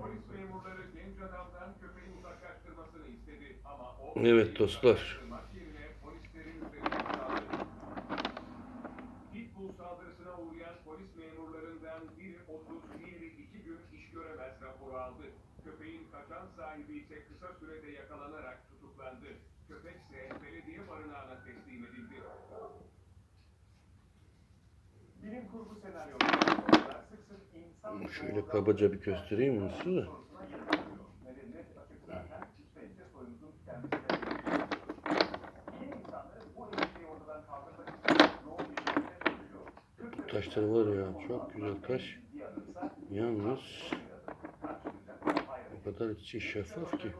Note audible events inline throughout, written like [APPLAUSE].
Polis memurları genç adamdan köpeği uzaklaştırmasını istedi ama o Evet dostlar. Pitbull saldırısına uğrayan polis memurlarından biri 30, diğeri 2 gün iş göremez raporu aldı. Köpeğin kaçan sahibi ise kısa sürede yakalanarak tutuklandı. Köpek ise belediye barınağına teslim edildi. Bilim kurgu insan Şöyle kabaca bir göstereyim onu size. Bu taşlar var ya çok güzel taş. Yalnız o kadar içi şeffaf ki.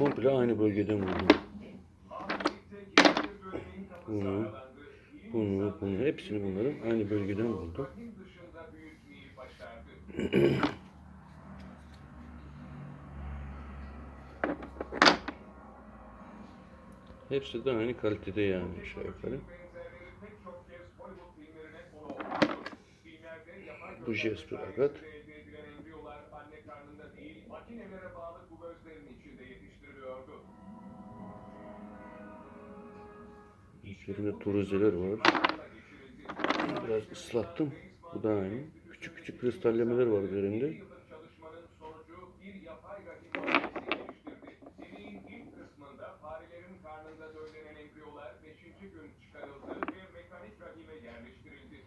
Komple aynı bölgeden kapısı Bunu, Bunu, bunu hepsini bunların aynı bölgeden başardı. [CLEARS THROAT] Hepsi de aynı kalitede yani aşağı yukarı. Benzerleri pek çok Üzerinde turuzeler var. Biraz ıslattım. Bu da aynı. Küçük küçük kristallemeler var üzerinde. Bir yıllık çalışmanın sonucu bir yapay rahim makinesi geliştirdi. Deneyin ilk kısmında farelerin karnında döllenen embriyolar 5. gün çıkarıldı ve mekanik rahime yerleştirildi.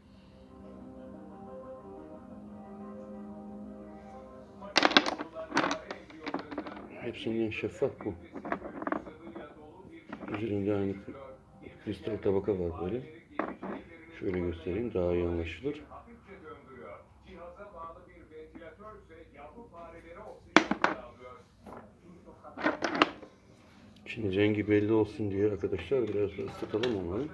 Makinede bulunan fare embriyolarından Hepsinden şeffaf bu. Üzerinde aynı kristal tabaka var böyle. Şöyle göstereyim daha iyi anlaşılır. Şimdi rengi belli olsun diye arkadaşlar biraz da ıslatalım onları.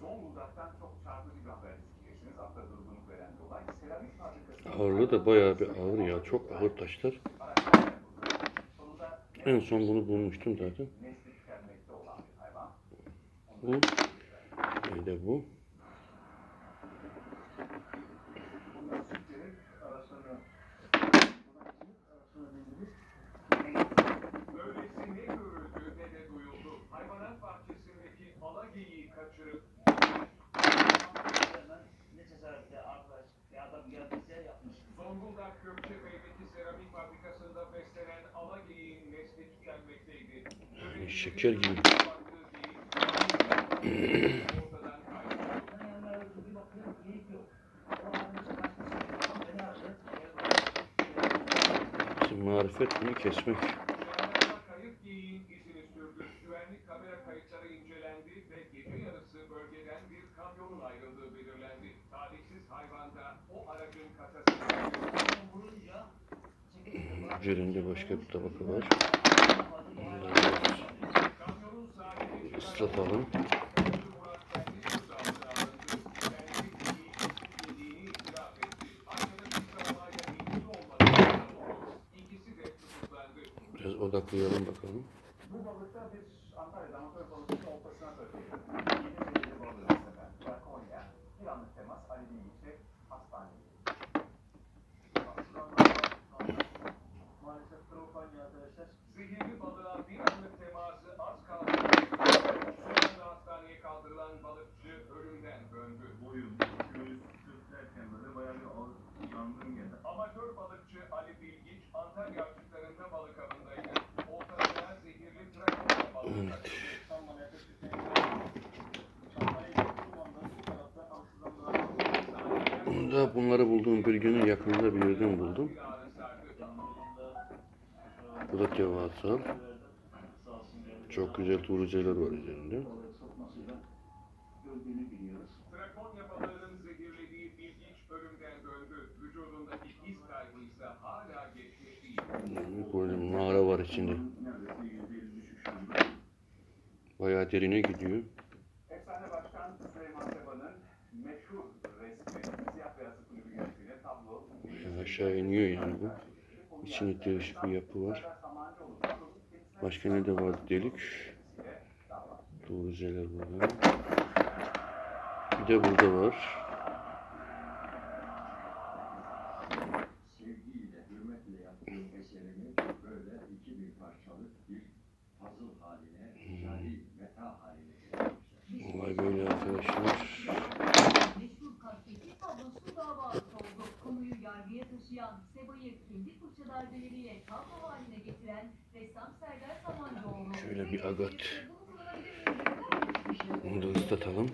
Zonguldak'tan çok çarpıcı bir haber isteyeceksiniz. Hafta durgunluk veren bir olay. Seramik da bayağı bir ağır ya. Çok ağır taşlar. En son bunu bulmuştum zaten. Bu. Bir de bu. Zonguldak Gökçepe'deki seramik fabrikasında beslenen ala geyiğin nesli tükenmekteydi. Yani şeker gibi. Baktığı geyik, ortadan olayla ilgili olmadığını savundu. İkisi de tutuklandı. Biraz odaklayalım bakalım. Bu balıkta bir Antalya'da amatör balıkçının oltasına. Bir temas Ali Amatör balıkçı Ali Bilgiç Antalya açıklarında balık avındaydı. Oltasına zehirli Brakonya balığı takıldı. Sanmaya yaklaşık. Çantayı yaptığım anda bu tarafta Amsterdam'da Bunu da bunları bulduğum bölgenin yakınında bir yerden buldum. Bir Bu da geldi. Çok güzel tuğruceler var üzerinde. Evet, Böyle mağara var içinde. Bayağı derine gidiyor. Efsane Başkan Süleyman Seba'nın meşhur resmi Siyah Beyazlı Kulübü yönetimiyle tablo. Aşağı iniyor yani bu. İçinde değişik bir yapı var. Başka ne de var delik. Tuğruceler burada. Bir de burada var. Hürmetle yaptığım eserimi böyle iki bir parçalık bir puzzle haline, yani meta haline getirmişler. Olay böyle arkadaşlar. Meşhur kattaki tablosu dava oldu. Konuyu yargıya taşıyan, Seba'yı kendi fırça darbeleriyle tablo haline getiren ressam Serdar Samancıoğlu. Şöyle bir agat. Bunu da ıslatalım.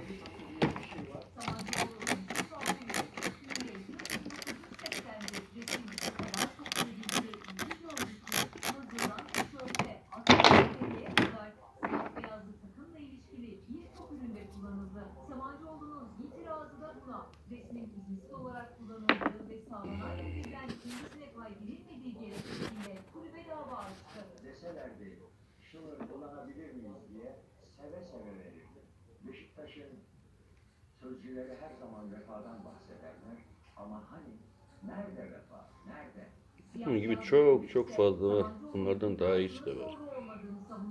İzinsiz olarak kullanıldığı ve sağlanan resimden kendisine pay verilmediği gerekçesiyle kulübe dava açtı. Deselerdi, şunu kullanabilir miyiz diye seve seve verirdi. Beşiktaş'ın sözcüleri her zaman vefadan bahsederler. Ama hani, nerede vefa, nerede? Bunun gibi çok çok fazla var. Bunlardan daha iyisi de var.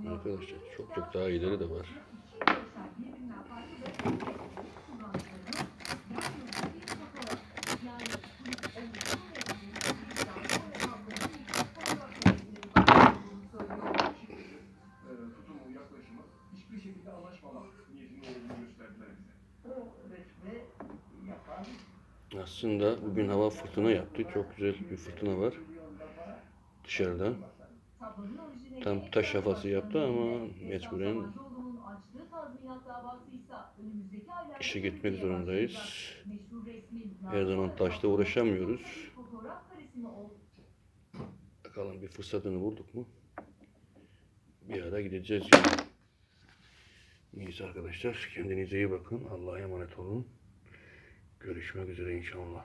Arkadaşlar çok çok daha iyileri de var. Aslında bugün hava fırtına yaptı. Çok güzel bir fırtına var dışarıda. Tam taş havası yaptı ama mecburen işe gitmek zorundayız. Her zaman taşla uğraşamıyoruz. Bakalım bir fırsatını bulduk mu? Bir ara gideceğiz yani. Neyse arkadaşlar kendinize iyi bakın. Allah'a emanet olun. Görüşmek üzere inşallah.